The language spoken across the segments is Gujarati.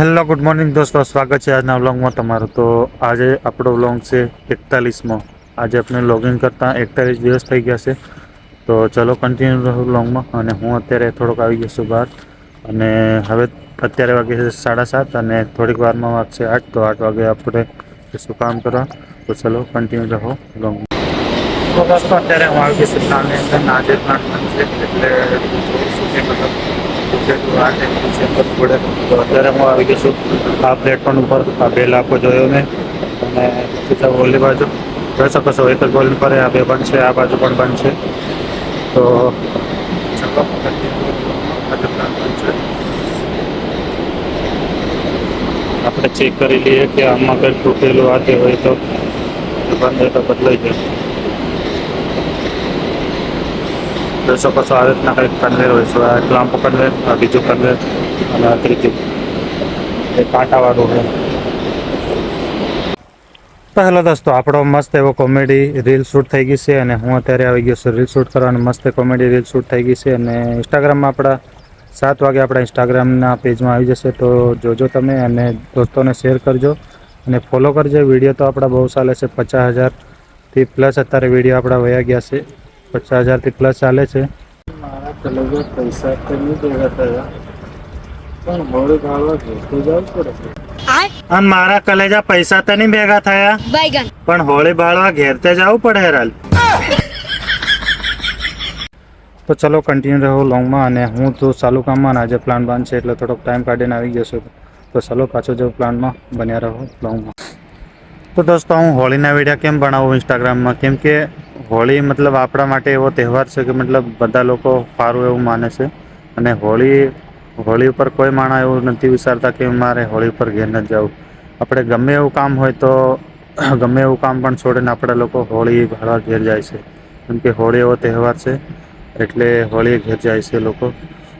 હેલો, ગુડ મોર્નિંગ દોસ્તો. સ્વાગત છે આજના વ્લોગમાં તમારું. તો આજે આપણો વ્લોગ છે એકતાલીસમો. આજે આપણે લોગિન કરતાં એકતાલીસ દિવસ થઈ ગયા છે. તો ચલો કન્ટિન્યુ રહું વ્લોગમાં અને હું અત્યારે થોડોક આવી ગયો છું બહાર. અને હવે અત્યારે વાગે છે સાડા સાત અને થોડીક વારમાં વાગશે આઠ. તો આઠ વાગે આપણે શું કામ કરવા. તો ચલો કન્ટિન્યુ રહો વ્લોગમાં. તો દોસ્તો, અત્યારે હું આવી ગયો છું અંદર આજે પ્લાન એટલે અત્યારે હું આવી ગયો છું. આ પ્લેટફોર્મ ઉપર આ બે લાખો જોયો મેં. અને સીધા ઓલી બાજુ જોઈ શકો છો એક જ ગોલ પર આ બે બંધ છે, આ બાજુ પણ બંધ છે. તો. આપણે ચેક કરી લઈએ કે આમાં કંઈક તૂટેલું આ તે હોય તો. બંધ તો બદલાઈ જાય. જોઈ શકો છો આ રીતના કંઈક કન્વેર હોય છે એક લાંબો કન્વેર બીજું કન્વેર અને ત્રીજું. એ કાંટાવાળું હોય. તો હેલો દોસ્તો, આપણો મસ્ત એવો કોમેડી રીલ શૂટ થઈ ગઈ છે, અને હું અત્યારે આવી ગયો છું રીલ શૂટ કરવાની મસ્ત કોમેડી રીલ શૂટ થઈ ગઈ છે, અને ઇન્સ્ટાગ્રામમાં આપણા સાત વાગે આપણા ઇન્સ્ટાગ્રામના પેજમાં આવી જશે, તો જોજો તમે, અને દોસ્તોને શેર કરજો, અને ફોલો કરજો. વીડિયો તો આપણા બહુ ચાલે છે, પચાસ હજારથી પ્લસ અત્યારે વીડિયો આપણા વયા ગયા છે. પચાસ હજારથી પ્લસ ચાલે છે? મારા પૈસા તો નહીં ભેગા થયા પણ મોડે ભાવવા ભેગું જવું અને મારા કલેજા પૈસા તો નહીં ભેગા થયા? પણ હોળી બાળવા ઘેરતે જવું પડે હેરાલ તો ચલો કન્ટિન્યુ રહો લોંગમાં અને હું તો ચાલુ કામમાં આજે પ્લાન બાંધ છે એટલે થોડોક ટાઈમ કાઢીને આવી ગયો તો ચલો પાછો જવું પ્લાનમાં બન્યા રહો લોંગમાં તો દોસ્તો હું હોળીના વીડિયો કેમ બનાવું ઇન્સ્ટાગ્રામમાં કેમ કે હોળી મતલબ આપણા માટે એવો તહેવાર છે કે મતલબ બધા લોકો સારું એવું માને છે. અને હોળી હોળી ઉપર કોઈ માણસ એવું નથી વિચારતા કે મારે હોળી ઉપર ઘેર નથી જવું. આપણે ગમે એવું કામ હોય તો ગમે એવું કામ પણ છોડીને આપણા લોકો હોળી ભાળવા ઘેર જાય છે. કેમ કે હોળી એવો તહેવાર છે, એટલે હોળી ઘેર જાય છે લોકો.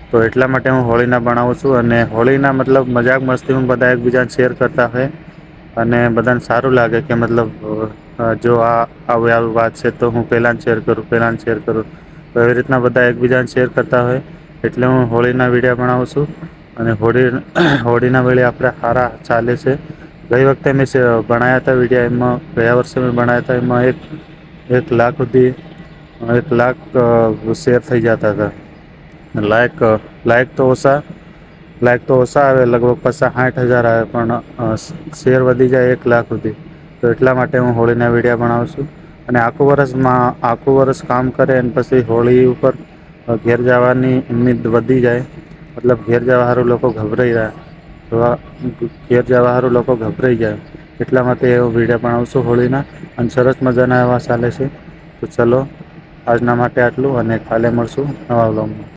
તો એટલા માટે હું હોળીના બનાવું છું અને હોળીના મતલબ મજાક મસ્તી હું બધા એકબીજાને શેર કરતા હોય. અને બધાને સારું લાગે કે મતલબ જો આ, આવી આવી વાત છે તો હું પહેલાં શેર કરું, પહેલાં શેર કરું. તો એવી રીતના બધા એકબીજાને શેર કરતા હોય, એટલે હું હોળીના વીડિયો બનાવું છું. અને હોળી, હોળીના વેળે આપણે સારા ચાલે છે. ગઈ વખતે મેં ભણાયા હતા વિડીયા એમાં, ગયા વર્ષે મેં ભણાયા હતા એમાં એક એક લાખ સુધી, એક લાખ શેર થઈ જતા હતા. લાયક લાયક તો ઓછા લાયક તો ઓછા આવે, લગભગ પચાસ સાઠ હજાર આવે, પણ શેર વધી જાય એક લાખ સુધી. તો એટલા માટે હું હોળીના વિડીયા બનાવું છું. અને આખું વર્ષમાં આખું વર્ષ કામ કરે અને પછી હોળી ઉપર ઘેર જવાની ઉમ્મીદ વધી જાય. મતલબ ઘેર જવા સારું લોકો ગભરાઈ રહ્યા. ઘેર જવા સારું લોકો ગભરાઈ જાય એટલા માટે એવો વીડિયો બનાવું છું હોળીના. અને સરસ મજાના એવા ચાલે છે. તો ચલો, આજના માટે આટલું અને કાલે મળશું નવા વ્લોગમાં.